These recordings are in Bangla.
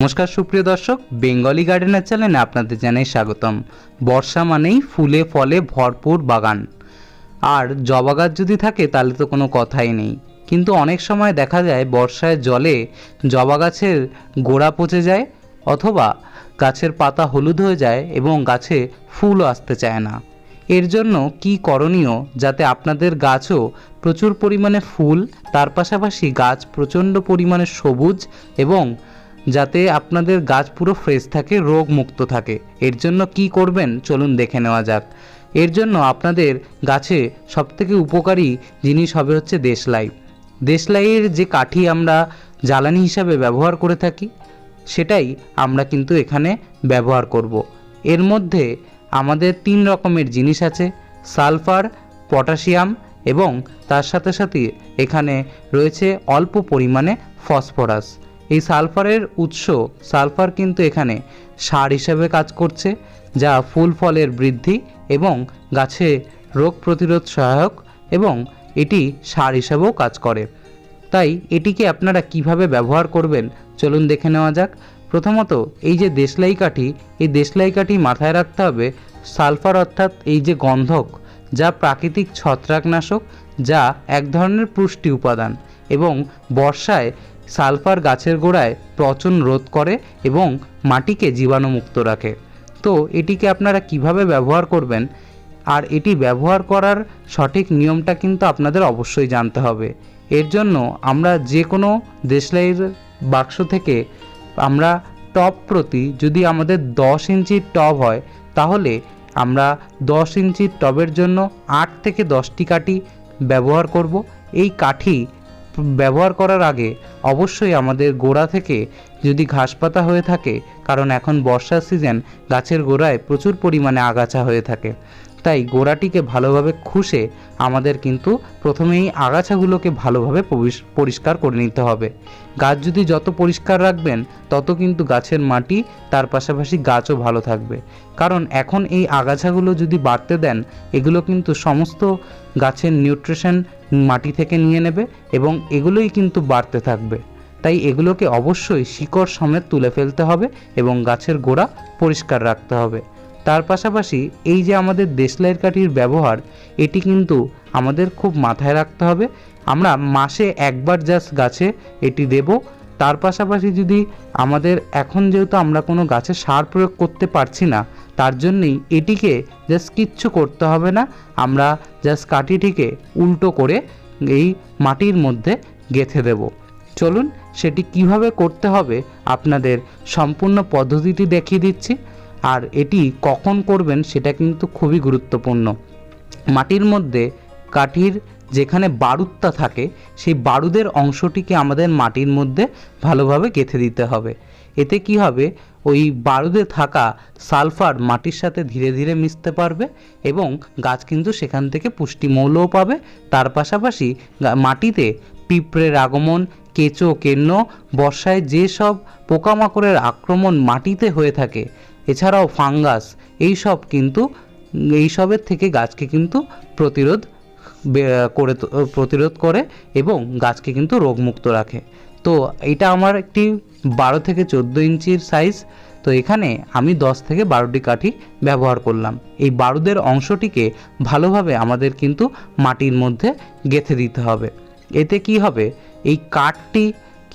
নমস্কার, সুপ্রিয় দর্শক, বেঙ্গলি গার্ডেনার চ্যানেলে আপনাদের জানাই স্বাগতম। বর্ষা মানেই ফুলে ফলে ভরপুর বাগান। আর জবা গাছ যদি থাকে, তাহলে তো কোনো কথাই নেই। কিন্তু অনেক সময় দেখা যায়, বর্ষায় জলে জবা গাছের গোড়া পচে যায় অথবা গাছের পাতা হলুদ হয়ে যায় এবং গাছে ফুলও আসতে চায় না। এর জন্য কি করণীয় যাতে আপনাদের গাছও প্রচুর পরিমাণে ফুল, তার পাশাপাশি গাছ প্রচণ্ড পরিমাণে সবুজ এবং যাতে আপনাদের গাছ পুরো ফ্রেশ থাকে রোগ মুক্ত থাকে। এর জন্য কি করবেন? চলুন দেখে নেওয়া যাক। এর জন্য আপনাদের গাছে সবথেকে উপকারী জিনিস হবে হচ্ছে দেশলাই। দেশলাইয়ের যে কাঠি আমরা জ্বালানি হিসাবে ব্যবহার করে থাকি, সেটাই আমরা কিন্তু এখানে ব্যবহার করব। এর মধ্যে আমাদের তিন রকমের জিনিস আছে, সালফার, পটাশিয়াম এবং তার সাথে সাথে এখানে রয়েছে অল্প পরিমাণে ফসফরাস। এই সালফারের উৎস, সালফার কিন্তু এখানে সার হিসেবে কাজ করছে, যা ফুল ফলের বৃদ্ধি এবং গাছে রোগ প্রতিরোধ সহায়ক এবং এটি সার হিসেবেও কাজ করে। তাই এটিকে আপনারা কীভাবে ব্যবহার করবেন, চলুন দেখে নেওয়া যাক। প্রথমত, এই যে দেশলাই কাঠি এই দেশলাই কাঠি মাথায় রাখতে হবে। সালফার অর্থাৎ এই যে গন্ধক, যা প্রাকৃতিক ছত্রাকনাশক, যা এক ধরনের পুষ্টি উপাদান। এবং বর্ষায় সালফার গাছের গোড়ায় পচন রোধ করে এবং মাটিকে জীবাণুমুক্ত রাখে। তো এটিকে আপনারা কীভাবে ব্যবহার করবেন? আর এটি ব্যবহার করার সঠিক নিয়মটা কিন্তু আপনাদের অবশ্যই জানতে হবে। এর জন্য আমরা যে কোনো দেশলাইয়ের বাক্স থেকে আমরা টপ প্রতি যদি আমাদের দশ ইঞ্চির টব হয়, তাহলে আমরা দশ ইঞ্চির টবের জন্য আট থেকে দশটি কাঠি ব্যবহার করব। এই কাঠি ব্যবহার করার আগে অবশ্যই আমাদের গোড়া থেকে যদি ঘাস পাতা হয়ে থাকে, কারণ এখন বর্ষার সিজন গাছের গোড়ায় প্রচুর পরিমাণে আগাছা হয়ে থাকে। তাই গোড়াটিকে ভালোভাবে খুশে আমাদের কিন্তু প্রথমেই আগাছাগুলোকে ভালোভাবে পরিষ্কার করে নিতে হবে। গাছ যদি যত পরিষ্কার রাখবেন, তত কিন্তু গাছের মাটি, তার পাশাপাশি গাছও ভালো থাকবে। কারণ এখন এই আগাছাগুলো যদি বাড়তে দেন, এগুলো কিন্তু সমস্ত গাছের নিউট্রিশন মাটি থেকে নিয়ে নেবে এবং এগুলোই কিন্তু বাড়তে থাকবে। তাই এগুলোকে অবশ্যই শিকড় সমেত তুলে ফেলতে হবে এবং গাছের গোড়া পরিষ্কার রাখতে হবে। তার পাশাপাশি এই যে আমাদের দেশলাইয়ের কাঠির ব্যবহার, এটি কিন্তু আমাদের খুব মাথায় রাখতে হবে। আমরা মাসে একবার জাস্ট গাছে এটি দেব। তার পাশাপাশি যদি আমাদের এখন যেহেতু আমরা কোনো গাছে সার প্রয়োগ করতে পারছি না, তার জন্যই এটিকে জাস্ট কিচ্ছু করতে হবে না। আমরা জাস্ট কাঠিটিকে উল্টো করে এই মাটির মধ্যে গেঁথে দেব। চলুন সেটি কীভাবে করতে হবে, আপনাদের সম্পূর্ণ পদ্ধতিটি দেখিয়ে দিচ্ছি। আর এটি কখন করবেন সেটা কিন্তু খুবই গুরুত্বপূর্ণ। মাটির মধ্যে কাঠির যেখানে বারুদটা থাকে, সেই বারুদের অংশটিকে আমাদের মাটির মধ্যে ভালোভাবে গেঁথে দিতে হবে। এতে কি হবে? ওই বারুদে থাকা সালফার মাটির সাথে ধীরে ধীরে মিশতে পারবে এবং গাছ কিন্তু সেখান থেকে পুষ্টিমৌলও পাবে। তার পাশাপাশি মাটিতে পিঁপড়ের আগমন, কেঁচো, কেন্ন, বর্ষায় যেসব পোকামাকড়ের আক্রমণ মাটিতে হয়ে থাকে এছাড়াও ফাঙ্গাস এই সব কিন্তু, এইসবের থেকে গাছকে কিন্তু প্রতিরোধ করে প্রতিরোধ করে এবং গাছকে কিন্তু রোগমুক্ত রাখে। তো এটা আমার একটি বারো থেকে চোদ্দ ইঞ্চির সাইজ তো এখানে আমি দশ থেকে বারোটি কাঠি ব্যবহার করলাম। এই বারুদের অংশটিকে ভালোভাবে আমাদের কিন্তু মাটির মধ্যে গেঁথে দিতে হবে। এতে কি হবে? এই কাঠটি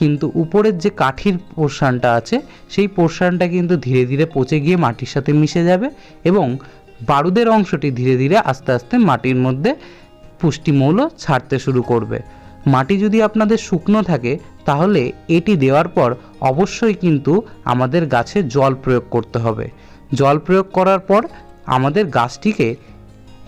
কিন্তু উপরের যে কাঠির পোর্শনটা আছে, সেই পোর্শনটা কিন্তু ধীরে ধীরে পচে গিয়ে মাটির সাথে মিশে যাবে এবং বারুদের অংশটি ধীরে ধীরে আস্তে আস্তে মাটির মধ্যে পুষ্টিমৌল ছাড়তে শুরু করবে। মাটি যদি আপনাদের শুকনো থাকে, তাহলে এটি দেওয়ার পর অবশ্যই কিন্তু আমাদের গাছে জল প্রয়োগ করতে হবে। জল প্রয়োগ করার পর আমাদের গাছটিকে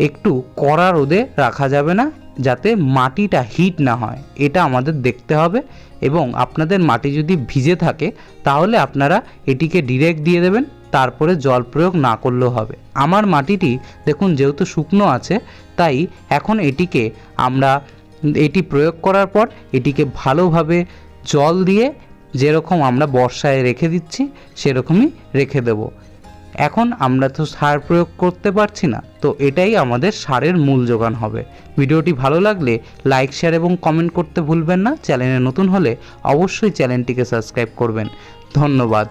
একটু কড়া রোদে রাখা যাবে না যাতে মাটিটা হিট না হয়। এটা আমাদের দেখতে হবে এবং আপনাদের মাটি যদি ভিজে থাকে, তাহলে আপনারা এটিকে ডিরেক্ট দিয়ে দেবেন, তারপরে জল প্রয়োগ না করলেও হবে। আমার মাটিটি দেখুন যেহেতু শুকনো আছে, তাই এখন এটিকে আমরা, এটি প্রয়োগ করার পর এটিকে ভালোভাবে জল দিয়ে যেরকম আমরা বর্ষায় রেখে দিচ্ছি, সেরকমই রেখে দেবো। এখন আমরা তো সার প্রয়োগ করতে পারছি না, তো এটাই আমাদের সারের মূল যোগান হবে। ভিডিওটি ভালো লাগলে লাইক, শেয়ার এবং কমেন্ট করতে ভুলবেন না। চ্যানেলে নতুন হলে অবশ্যই চ্যানেলটিকে সাবস্ক্রাইব করবেন। ধন্যবাদ।